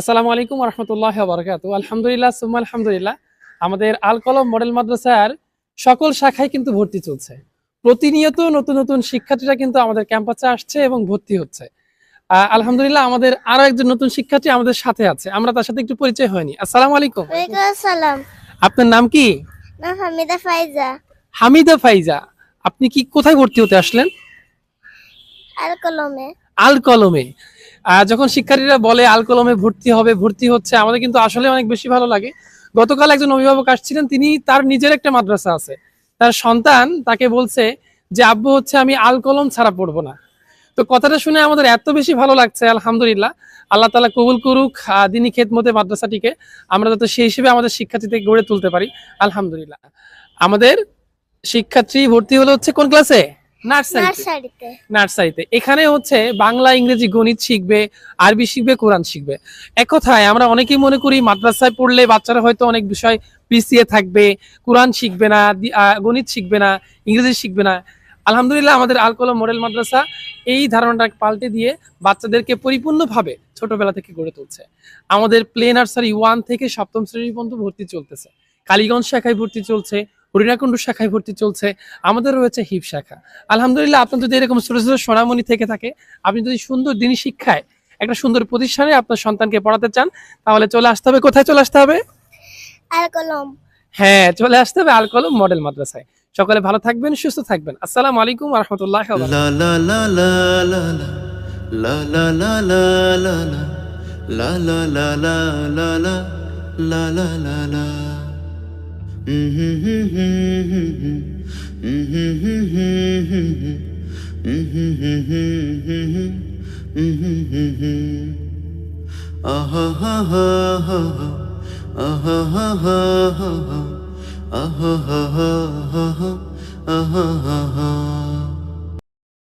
আসসালামু আলাইকুম রহমতুল্লাহ বরকাত আলহামদুলিল্লাহ সুম্মা আলহামদুলিল্লাহ। আমাদের আল কলম মডেল মাদ্রাসার সকল শাখায় কিন্তু ভর্তি চলছে। প্রতিনিয়ত নতুন নতুন শিক্ষার্থীরা কিন্তু আমাদের ক্যাম্পাসে আসছে এবং ভর্তি হচ্ছে। আলহামদুলিল্লাহ আমাদের আরও একজন নতুন শিক্ষার্থী আমাদের সাথে আছে। আমরা তার সাথে একটু পরিচয় হয়নি। আসসালামু আলাইকুম। আসসালাম। আপনার নাম কি? হামিদা ফাইজা। হামিদা ফাইজা আপনি কি কোথায় ভর্তি হতে আসলেন? আল কলমে যখন শিক্ষার্থীরা বলে আল কলমে ভর্তি হবে, ভর্তি হচ্ছে, আমাদের কিন্তু আসলে অনেক বেশি ভালো লাগে। গতকাল একজন অভিভাবক আসছিলেন, তিনি তার নিজের একটা মাদ্রাসা আছে। তার সন্তান তাকে বলছে যে, আব্বু, হচ্ছে আমি আল কলম ছাড়া পড়ব না। তো কথাটা শুনে আমাদের এত বেশি ভালো লাগছে, আলহামদুলিল্লাহ। আল্লাহ তালা কবুল করুক দিনী খেদমতে মাদ্রাসাটিকে। আমরা যাতে সেই হিসেবে আমাদের শিক্ষার্থীদের গড়ে তুলতে পারি, আলহামদুলিল্লাহ। আমাদের শিক্ষার্থী ভর্তি হলো হচ্ছে কোন ক্লাসে নার্সারিতে। নার্সারিতে। এখানে হচ্ছে বাংলা ইংরেজি গণিত শিখবে আরবি শিখবে কোরআন শিখবে। এক কথায় আমরা অনেকেই মনে করি মাদ্রাসায় পড়লে বাচ্চারা হয়তো অনেক বিষয় পিছিয়ে থাকবে কোরআন শিখবে না গণিত শিখবে না ইংরেজি শিখবে না। আলহামদুলিল্লাহ আমাদের আলকলম মডেল মাদ্রাসা এই ধারণাটা পাল্টে দিয়ে বাচ্চাদেরকে পরিপূর্ণভাবে ছোটবেলা থেকে গড়ে তুলছে। আমাদের প্লে নার্সারি ওয়ান থেকে সপ্তম শ্রেণি পর্যন্ত ভর্তি চলতেছে। কালীগঞ্জ শাখায় ভর্তি চলছে। হরিণাকুণ্ড শাখায় ভর্তি চলছে আমাদের রয়েছে হিপ শাখা আলহামদুলিল্লাহ আপনার যদি এরকম ছোট ছোট সোনামণি থেকে থাকে আপনি যদি সুন্দর দিনী শিক্ষায় একটা সুন্দর প্রতিষ্ঠানে আপনার সন্তানকে পড়াতে চান তাহলে চলে আসতে হবে কোথায় চলে আসতে হবে হ্যাঁ চলে আসতে হবে আলকলম মডেল মাদ্রাসায় সকলে ভালো থাকবেন সুস্থ থাকবেন আসসালামু আলাইকুম রহমতুল্লাহ La la la la la la la la আহা হা হা হা আহা হা হা হা আহা হা হা হা আহা হা হা